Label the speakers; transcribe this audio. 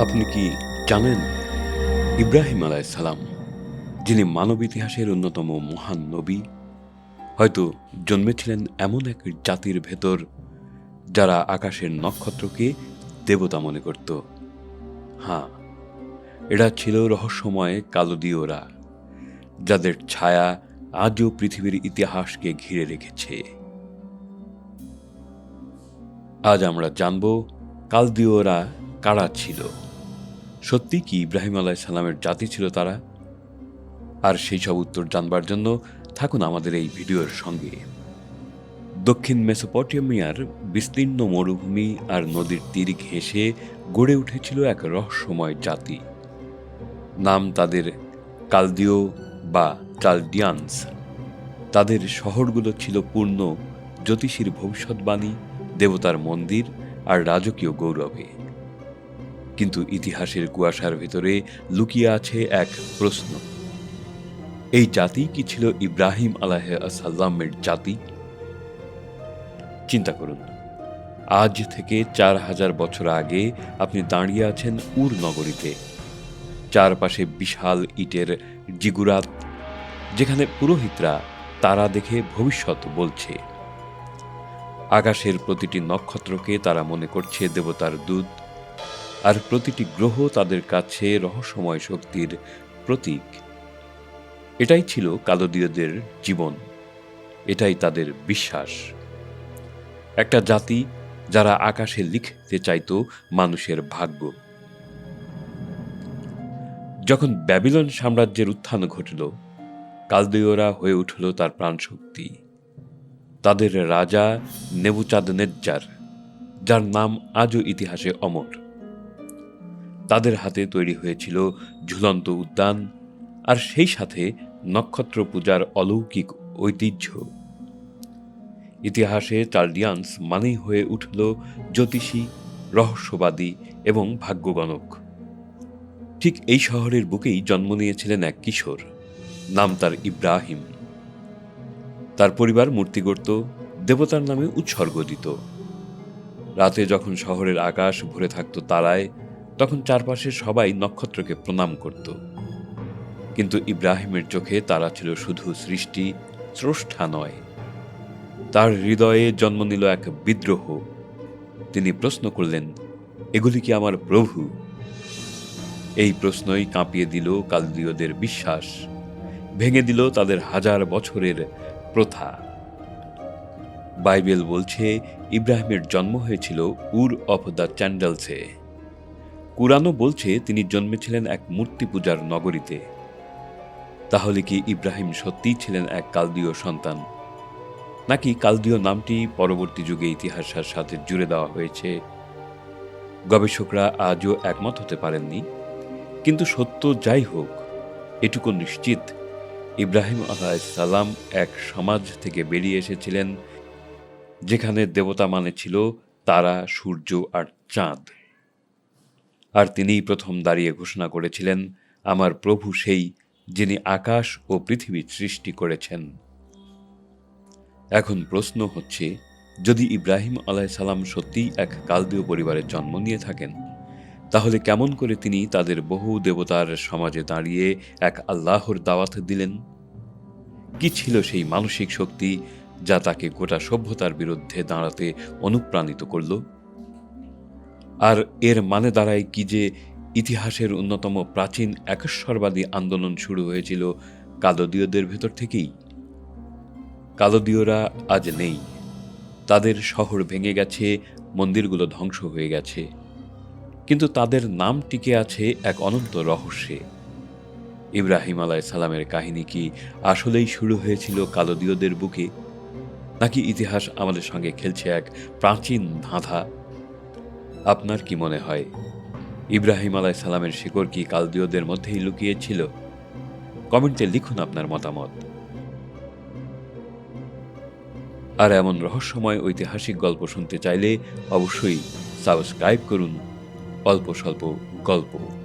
Speaker 1: আপনি কি জানেন? ইব্রাহিম আলাই সালাম, যিনি মানব ইতিহাসের অন্যতম মহান নবী, হয়তো জন্মেছিলেন এমন এক জাতির ভেতর যারা আকাশের নক্ষত্রকে দেবতা মনে করত। হ্যাঁ এরা ছিল রহস্যময় কালদীয়রা যাদের ছায়া আজও পৃথিবীর ইতিহাসকে ঘিরে রেখেছে। আজ আমরা জানব কালদীয়রা কারা ছিল। সত্যি কি ইব্রাহিম আলাহ সালামের জাতি ছিল তারা? আর সেই সব উত্তর জানবার জন্য থাকুন আমাদের এই ভিডিওর সঙ্গে। দক্ষিণ মেসোপটেমিয়ার বিস্তীর্ণ মরুভূমি আর নদীর তীর ঘেঁষে গড়ে উঠেছিল এক রহস্যময় জাতি। নাম তাদের কালদিও বা চালডিয়ান্স। তাদের শহরগুলো ছিল পূর্ণ জ্যোতিষীর ভবিষ্যৎবাণী, দেবতার মন্দির আর রাজকীয় গৌরবে। কিন্তু ইতিহাসের কুয়াশার ভেতরে লুকিয়ে আছে এক প্রশ্ন। এই জাতি কি ছিল ইব্রাহিম আলাহ সাল্লামের জাতি? চিন্তা করুন। আজ থেকে চার হাজার বছর আগে আপনি দাঁড়িয়ে আছেন উর নগরীতে। চারপাশে বিশাল ইটের জিগুরাত, যেখানে পুরোহিতরা তারা দেখে ভবিষ্যৎ বলছে। আকাশের প্রতিটি নক্ষত্রকে তারা মনে করছে দেবতার দূত। আর প্রতিটি গ্রহ তাদের কাছে রহস্যময় শক্তির প্রতীক। এটাই ছিল কালদীয়দের জীবন। এটাই তাদের বিশ্বাস। একটা জাতি যারা আকাশে লিখতে চাইত মানুষের ভাগ্য। যখন ব্যাবিলন সাম্রাজ্যের উত্থান ঘটল, কালদেয়রা হয়ে উঠল তার প্রাণশক্তি। তাদের রাজা নেবুচাঁদ নেজ্জার যার নাম আজও ইতিহাসে অমর। তাদের হাতে তৈরি হয়েছিল ঝুলন্ত উদ্যান আর সেই সাথে নক্ষত্র পূজার অলৌকিক ঐতিহ্য। ইতিহাসে চার্ডিয়ান্স মানেই হয়ে উঠল জ্যোতিষী, রহস্যবাদী এবং ভাগ্যগণক ঠিক এই শহরের বুকেই জন্ম নিয়েছিলেন এক কিশোর, নাম তার ইব্রাহিম। তার পরিবার মূর্তি গড়ত দেবতার নামে উৎসর্গ দিত রাতে যখন শহরের আকাশ ভরে থাকত তারায় তখন চারপাশে সবাই নক্ষত্রকে প্রণাম করত। কিন্তু ইব্রাহিমের চোখে তারা ছিল শুধু সৃষ্টি, স্রষ্টা নয়। তার হৃদয়ে জন্ম নিল এক বিদ্রোহ। তিনি প্রশ্ন করলেন, এগুলি কি আমার প্রভু? এই প্রশ্নই কাঁপিয়ে দিল কালদীয়দের বিশ্বাস। ভেঙে দিল তাদের হাজার বছরের প্রথা। বাইবেল বলছে, ইব্রাহিমের জন্ম হয়েছিল উর অফ দ্য চ্যান্ডেলসে। কুরআনও বলছে তিনি জন্মেছিলেন এক মূর্তি পূজার নগরীতে। তাহলে কি ইব্রাহিম সত্যিই ছিলেন এক কালদীয় সন্তান? নাকি কালদীয় নামটি পরবর্তী যুগে ইতিহাসের সাথে জুড়ে দেওয়া হয়েছে? গবেষকরা আজও একমত হতে পারেননি। কিন্তু সত্য যাই হোক, এটুকু নিশ্চিত, ইব্রাহিম সালাম এক সমাজ থেকে বেরিয়ে এসেছিলেন, যেখানে দেবতা মানে ছিল তারা, সূর্য আর চাঁদ। আর তিনিই প্রথম দাঁড়িয়ে ঘোষণা করেছিলেন, আমার প্রভু সেই যিনি আকাশ ও পৃথিবী সৃষ্টি করেছেন। এখন প্রশ্ন হচ্ছে, যদি ইব্রাহিম সালাম সত্যিই এক কালদীয় পরিবারের জন্ম নিয়ে থাকেন, তাহলে কেমন করে তিনি তাদের বহু দেবতার সমাজে দাঁড়িয়ে এক আল্লাহর দাওয়াত দিলেন? কি ছিল সেই মানসিক শক্তি যা তাকে গোটা সভ্যতার বিরুদ্ধে দাঁড়াতে অনুপ্রাণিত করল? আর এর মানে দাঁড়ায় কি যে ইতিহাসের অন্যতম প্রাচীন একেশ্বরবাদী আন্দোলন শুরু হয়েছিল কালদীয়দের ভেতর থেকেই। কালদীয়রা আজ নেই। তাদের শহর ভেঙে গেছে, মন্দিরগুলো ধ্বংস হয়ে গেছে। কিন্তু তাদের নাম টিকে আছে এক অনন্ত রহস্যে। ইব্রাহিম আলাই সালামের কাহিনী কি আসলেই শুরু হয়েছিল কালদীয়দের বুকে? নাকি ইতিহাস আমাদের সঙ্গে খেলছে এক প্রাচীন ধাঁধা? আপনার কি মনে হয়? ইব্রাহিম আলাই সালামের শিকড় কি কালদীয়দের মধ্যেই লুকিয়েছিল? কমেন্টে লিখুন আপনার মতামত। আর এমন রহস্যময় ঐতিহাসিক গল্প শুনতে চাইলে অবশ্যই সাবস্ক্রাইব করুন। অল্প স্বল্প গল্প।